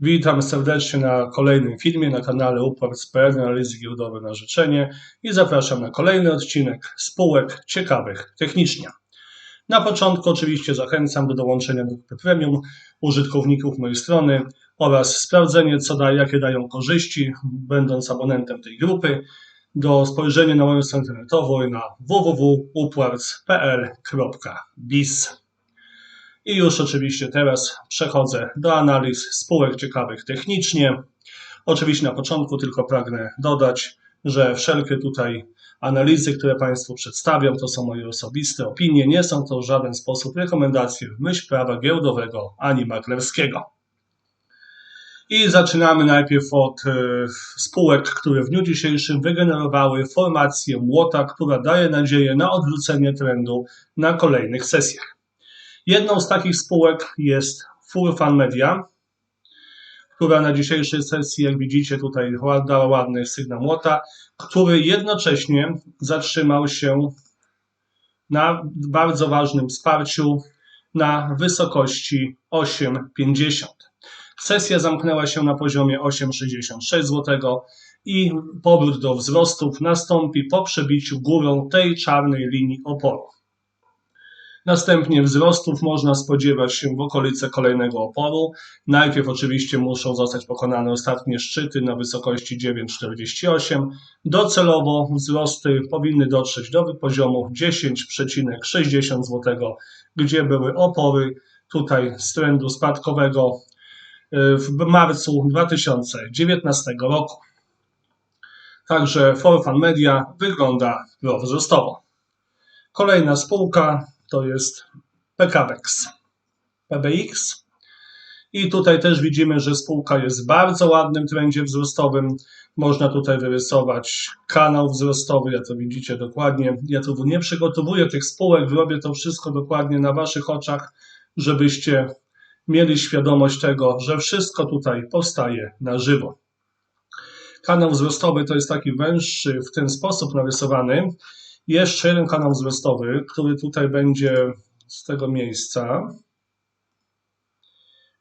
Witam serdecznie na kolejnym filmie na kanale Upwork.pl Analizy Giełdowe na życzenie i zapraszam na kolejny odcinek spółek ciekawych technicznie. Na początku oczywiście zachęcam do dołączenia do grupy premium użytkowników mojej strony oraz sprawdzenie co da, jakie dają korzyści będąc abonentem tej grupy do spojrzenia na moją stronę internetową na www.upworks.pl.biz. I już oczywiście teraz przechodzę do analiz spółek ciekawych technicznie. Oczywiście na początku tylko pragnę dodać, że wszelkie tutaj analizy, które Państwu przedstawiam, to są moje osobiste opinie, nie są to w żaden sposób rekomendacje w myśl prawa giełdowego ani maklerskiego. I zaczynamy najpierw od e, spółek, które w dniu dzisiejszym wygenerowały formację młota, która daje nadzieję na odwrócenie trendu na kolejnych sesjach. Jedną z takich spółek jest Furfan Media, która na dzisiejszej sesji, jak widzicie, tutaj dała ładny sygnał młota, który jednocześnie zatrzymał się na bardzo ważnym wsparciu na wysokości 8,50. Sesja zamknęła się na poziomie 8,66 zł i powrót do wzrostów nastąpi po przebiciu górą tej czarnej linii oporu. Następnie wzrostów można spodziewać się w okolice kolejnego oporu. Najpierw oczywiście muszą zostać pokonane ostatnie szczyty na wysokości 9,48. Docelowo wzrosty powinny dotrzeć do poziomu 10,60 zł, gdzie były opory tutaj z trendu spadkowego y, w marcu 2019 roku. Także Forfan Media wygląda wzrostowo. Kolejna spółka to jest PKBX. PBX. I tutaj też widzimy, że spółka jest w bardzo ładnym trendzie wzrostowym. Można tutaj wyrysować kanał wzrostowy, ja to widzicie dokładnie. Ja tu nie przygotowuję tych spółek, robię to wszystko dokładnie na Waszych oczach, żebyście mieli świadomość tego, że wszystko tutaj powstaje na żywo. Kanał wzrostowy to jest taki węższy w ten sposób narysowany, jeszcze jeden kanał wzrostowy, który tutaj będzie z tego miejsca.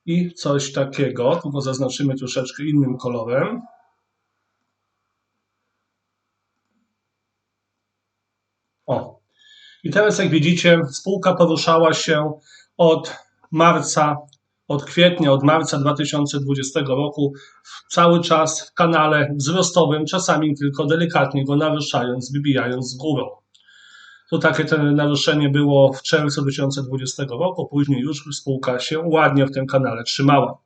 I coś takiego, tylko zaznaczymy troszeczkę innym kolorem. O. I teraz jak widzicie, spółka poruszała się od marca od kwietnia, od marca 2020 roku cały czas w kanale wzrostowym, czasami tylko delikatnie go naruszając, wybijając z górą. To takie to naruszenie było w czerwcu 2020 roku, później już spółka się ładnie w tym kanale trzymała.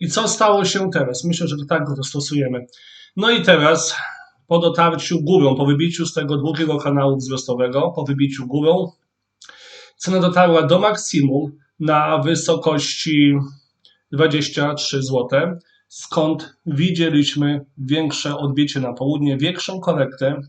I co stało się teraz? Myślę, że to tak go dostosujemy. No i teraz po dotarciu górą, po wybiciu z tego długiego kanału wzrostowego, po wybiciu górą, cena dotarła do maksimum, na wysokości 23 zł, skąd widzieliśmy większe odbicie na południe, większą korektę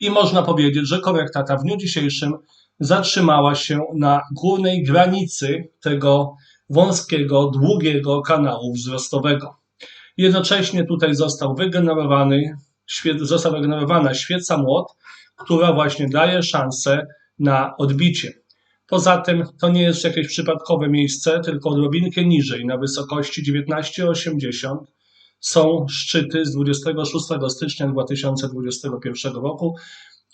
i można powiedzieć, że korekta ta w dniu dzisiejszym zatrzymała się na górnej granicy tego wąskiego, długiego kanału wzrostowego. Jednocześnie tutaj został wygenerowany, została wygenerowana świeca młot, która właśnie daje szansę na odbicie. Poza tym to nie jest jakieś przypadkowe miejsce, tylko odrobinkę niżej, na wysokości 19,80 są szczyty z 26 stycznia 2021 roku,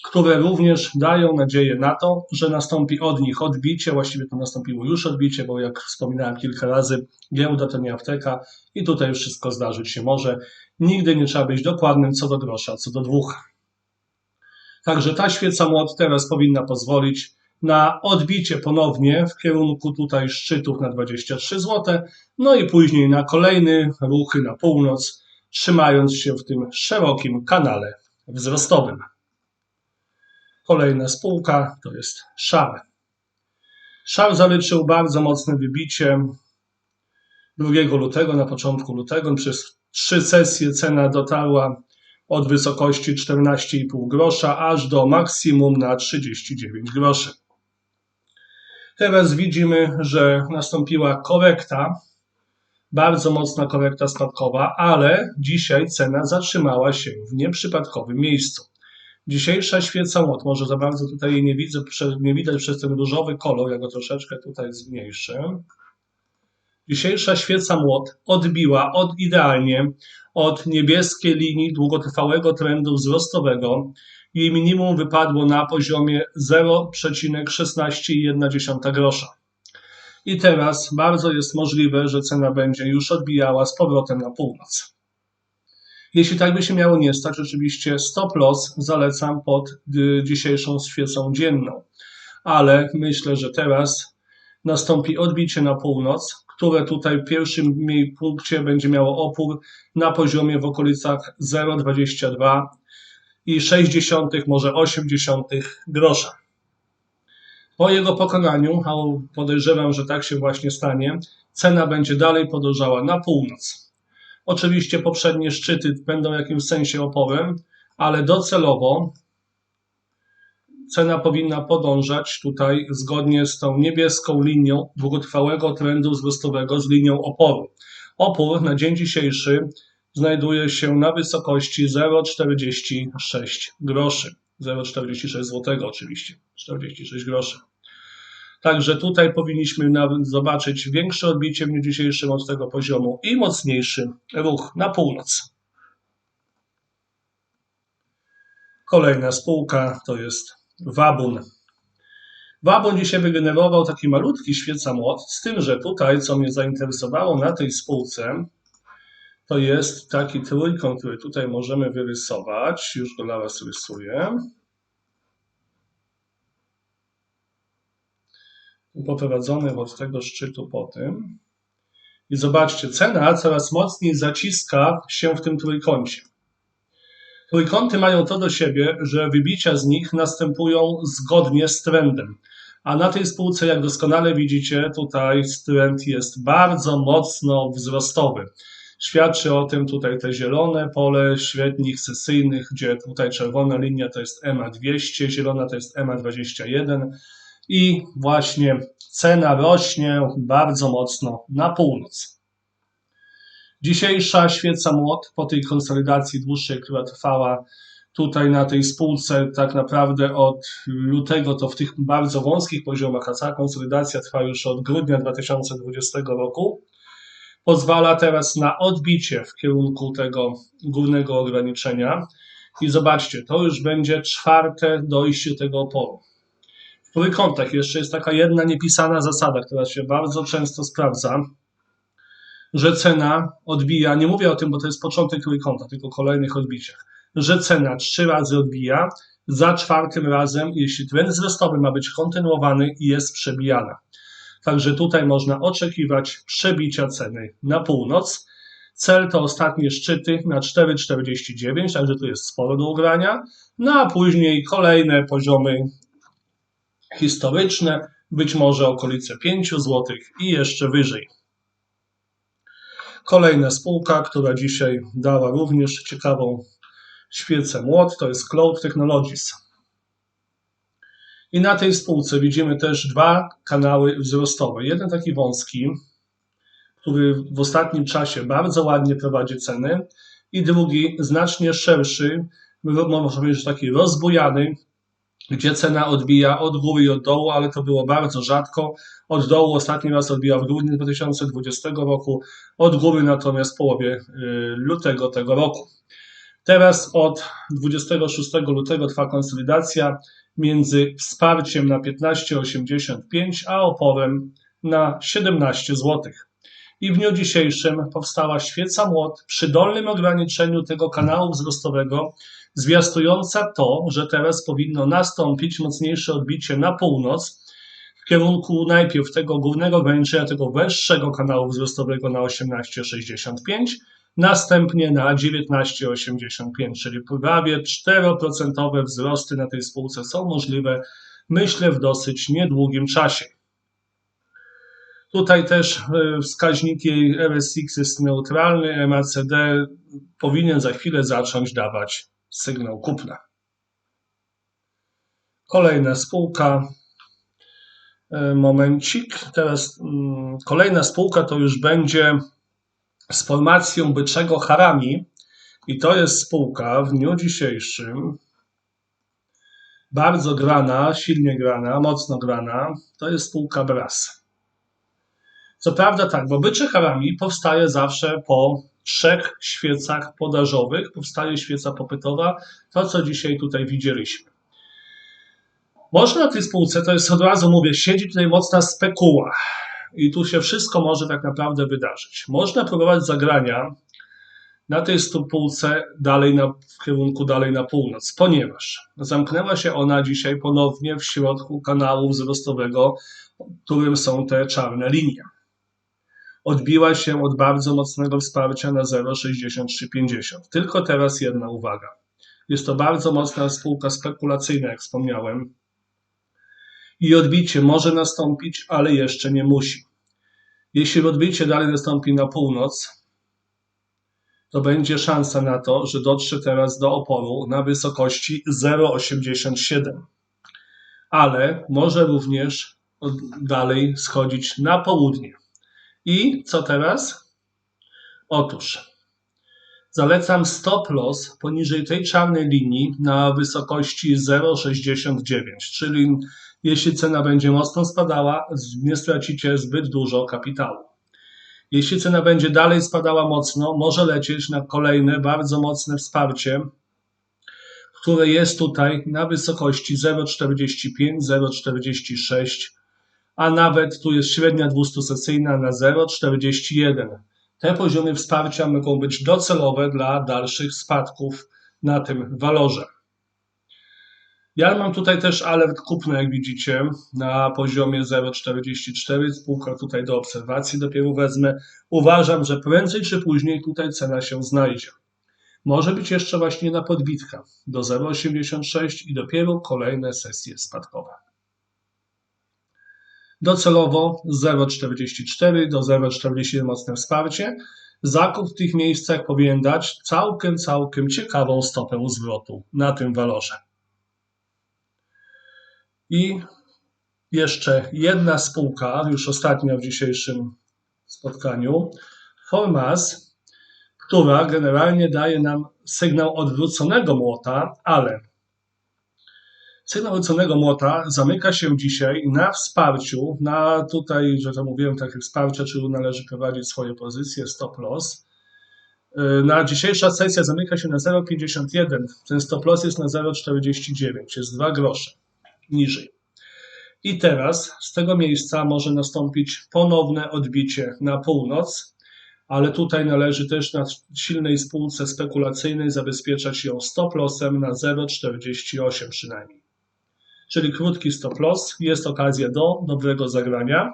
które również dają nadzieję na to, że nastąpi od nich odbicie, właściwie to nastąpiło już odbicie, bo jak wspominałem kilka razy, giełda to nie apteka i tutaj wszystko zdarzyć się może. Nigdy nie trzeba być dokładnym co do grosza, co do dwóch. Także ta świeca młot teraz powinna pozwolić na odbicie ponownie w kierunku tutaj szczytów na 23 zł, no i później na kolejne ruchy na północ, trzymając się w tym szerokim kanale wzrostowym. Kolejna spółka to jest Szar. Szar zaliczył bardzo mocne wybicie 2 lutego, na początku lutego. Przez trzy sesje cena dotarła od wysokości 14,5 grosza aż do maksimum na 39 groszy. Teraz widzimy, że nastąpiła korekta, bardzo mocna korekta spadkowa, ale dzisiaj cena zatrzymała się w nieprzypadkowym miejscu. Dzisiejsza świeca łot, może za bardzo tutaj jej nie widzę, nie widać przez ten różowy kolor, ja go troszeczkę tutaj zmniejszę. Dzisiejsza świeca młot odbiła od idealnie od niebieskiej linii długotrwałego trendu wzrostowego. Jej minimum wypadło na poziomie 0,16,1 grosza. I teraz bardzo jest możliwe, że cena będzie już odbijała z powrotem na północ. Jeśli tak by się miało nie stać, oczywiście stop loss zalecam pod y, dzisiejszą świecą dzienną. Ale myślę, że teraz nastąpi odbicie na północ, które tutaj w pierwszym punkcie będzie miało opór na poziomie w okolicach 0,22 i 60, może 80 grosza. Po jego pokonaniu, a podejrzewam, że tak się właśnie stanie, cena będzie dalej podążała na północ. Oczywiście poprzednie szczyty będą w jakimś sensie oporem, ale docelowo cena powinna podążać tutaj zgodnie z tą niebieską linią długotrwałego trendu wzrostowego z linią oporu. Opór na dzień dzisiejszy znajduje się na wysokości 0,46 groszy. 0,46 zł oczywiście, 46 groszy. Także tutaj powinniśmy zobaczyć większe odbicie w dniu dzisiejszym od tego poziomu i mocniejszy ruch na północ. Kolejna spółka to jest Wabun. Wabun dzisiaj wygenerował taki malutki świeca młot, z tym, że tutaj, co mnie zainteresowało na tej spółce, to jest taki trójkąt, który tutaj możemy wyrysować. Już go dla Was rysuję. Poprowadzony od tego szczytu po tym. I zobaczcie, cena coraz mocniej zaciska się w tym trójkącie. Trójkąty mają to do siebie, że wybicia z nich następują zgodnie z trendem. A na tej spółce, jak doskonale widzicie, tutaj trend jest bardzo mocno wzrostowy. Świadczy o tym tutaj te zielone pole średnich sesyjnych, gdzie tutaj czerwona linia to jest EMA 200, zielona to jest EMA 21 i właśnie cena rośnie bardzo mocno na północ. Dzisiejsza świeca młot po tej konsolidacji dłuższej, która trwała tutaj na tej spółce tak naprawdę od lutego, to w tych bardzo wąskich poziomach, a cała konsolidacja trwa już od grudnia 2020 roku, pozwala teraz na odbicie w kierunku tego głównego ograniczenia. I zobaczcie, to już będzie czwarte dojście tego oporu. W trójkątach jeszcze jest taka jedna niepisana zasada, która się bardzo często sprawdza że cena odbija, nie mówię o tym, bo to jest początek trójkąta, tylko kolejnych odbiciach, że cena trzy razy odbija, za czwartym razem, jeśli trend wzrostowy ma być kontynuowany, jest przebijana. Także tutaj można oczekiwać przebicia ceny na północ. Cel to ostatnie szczyty na 4,49, także tu jest sporo do ugrania. No a później kolejne poziomy historyczne, być może okolice 5 zł i jeszcze wyżej. Kolejna spółka, która dzisiaj dała również ciekawą świecę młot, to jest Cloud Technologies. I na tej spółce widzimy też dwa kanały wzrostowe. Jeden taki wąski, który w ostatnim czasie bardzo ładnie prowadzi ceny, i drugi znacznie szerszy, można powiedzieć, że taki rozbujany, gdzie cena odbija od góry i od dołu, ale to było bardzo rzadko. Od dołu ostatni raz odbija w grudniu 2020 roku, od góry natomiast w połowie y, lutego tego roku. Teraz od 26 lutego trwa konsolidacja między wsparciem na 15,85 a oporem na 17 zł. I w dniu dzisiejszym powstała świeca młot przy dolnym ograniczeniu tego kanału wzrostowego zwiastująca to, że teraz powinno nastąpić mocniejsze odbicie na północ w kierunku najpierw tego głównego ograniczenia, tego wyższego kanału wzrostowego na 18,65, następnie na 19,85, czyli prawie 4% wzrosty na tej spółce są możliwe, myślę, w dosyć niedługim czasie. Tutaj też e, wskaźnik jej RSX jest neutralny, MACD powinien za chwilę zacząć dawać sygnał kupna. Kolejna spółka. E, momencik. Teraz mm, kolejna spółka to już będzie z formacją byczego harami. I to jest spółka w dniu dzisiejszym bardzo grana, silnie grana, mocno grana. To jest spółka BRAS. Co prawda tak, bo bycie harami powstaje zawsze po trzech świecach podażowych, powstaje świeca popytowa, to co dzisiaj tutaj widzieliśmy. Można na tej spółce, to jest od razu mówię, siedzi tutaj mocna spekuła i tu się wszystko może tak naprawdę wydarzyć. Można próbować zagrania na tej spółce dalej na, w kierunku dalej na północ, ponieważ zamknęła się ona dzisiaj ponownie w środku kanału wzrostowego, którym są te czarne linie. Odbiła się od bardzo mocnego wsparcia na 0,6350. Tylko teraz jedna uwaga. Jest to bardzo mocna spółka spekulacyjna, jak wspomniałem, i odbicie może nastąpić, ale jeszcze nie musi. Jeśli odbicie dalej nastąpi na północ, to będzie szansa na to, że dotrze teraz do oporu na wysokości 0,87. Ale może również dalej schodzić na południe. I co teraz? Otóż zalecam stop loss poniżej tej czarnej linii na wysokości 0,69, czyli jeśli cena będzie mocno spadała, nie stracicie zbyt dużo kapitału. Jeśli cena będzie dalej spadała mocno, może lecieć na kolejne bardzo mocne wsparcie, które jest tutaj na wysokości 0,45, 0,46, a nawet tu jest średnia 200-sesyjna na 0,41. Te poziomy wsparcia mogą być docelowe dla dalszych spadków na tym walorze. Ja mam tutaj też alert kupny, jak widzicie, na poziomie 0,44. Spółka tutaj do obserwacji dopiero wezmę. Uważam, że prędzej czy później tutaj cena się znajdzie. Może być jeszcze właśnie na podbitka do 0,86 i dopiero kolejne sesje spadkowe. Docelowo 0,44 do 0,41 mocne wsparcie. Zakup w tych miejscach powinien dać całkiem, całkiem ciekawą stopę zwrotu na tym walorze. I jeszcze jedna spółka, już ostatnia w dzisiejszym spotkaniu, Formas, która generalnie daje nam sygnał odwróconego młota, ale sygnał odwróconego młota zamyka się dzisiaj na wsparciu, na tutaj, że to mówiłem, takie wsparcie, czy należy prowadzić swoje pozycje, stop loss. Na dzisiejsza sesja zamyka się na 0,51, ten stop loss jest na 0,49, jest 2 grosze niżej. I teraz z tego miejsca może nastąpić ponowne odbicie na północ, ale tutaj należy też na silnej spółce spekulacyjnej zabezpieczać ją stop lossem na 0,48 przynajmniej. Czyli krótki stop loss, jest okazja do dobrego zagrania.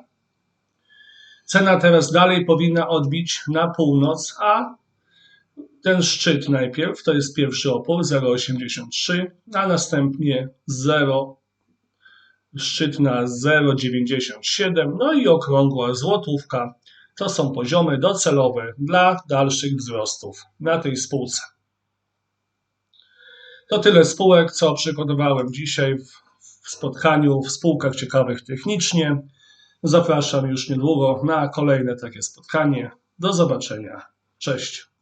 Cena teraz dalej powinna odbić na północ, a ten szczyt najpierw to jest pierwszy opór 0,83, a następnie 0, szczyt na 0,97, no i okrągła złotówka. To są poziomy docelowe dla dalszych wzrostów na tej spółce. To tyle spółek, co przygotowałem dzisiaj w spotkaniu w spółkach ciekawych technicznie. Zapraszam już niedługo na kolejne takie spotkanie. Do zobaczenia. Cześć.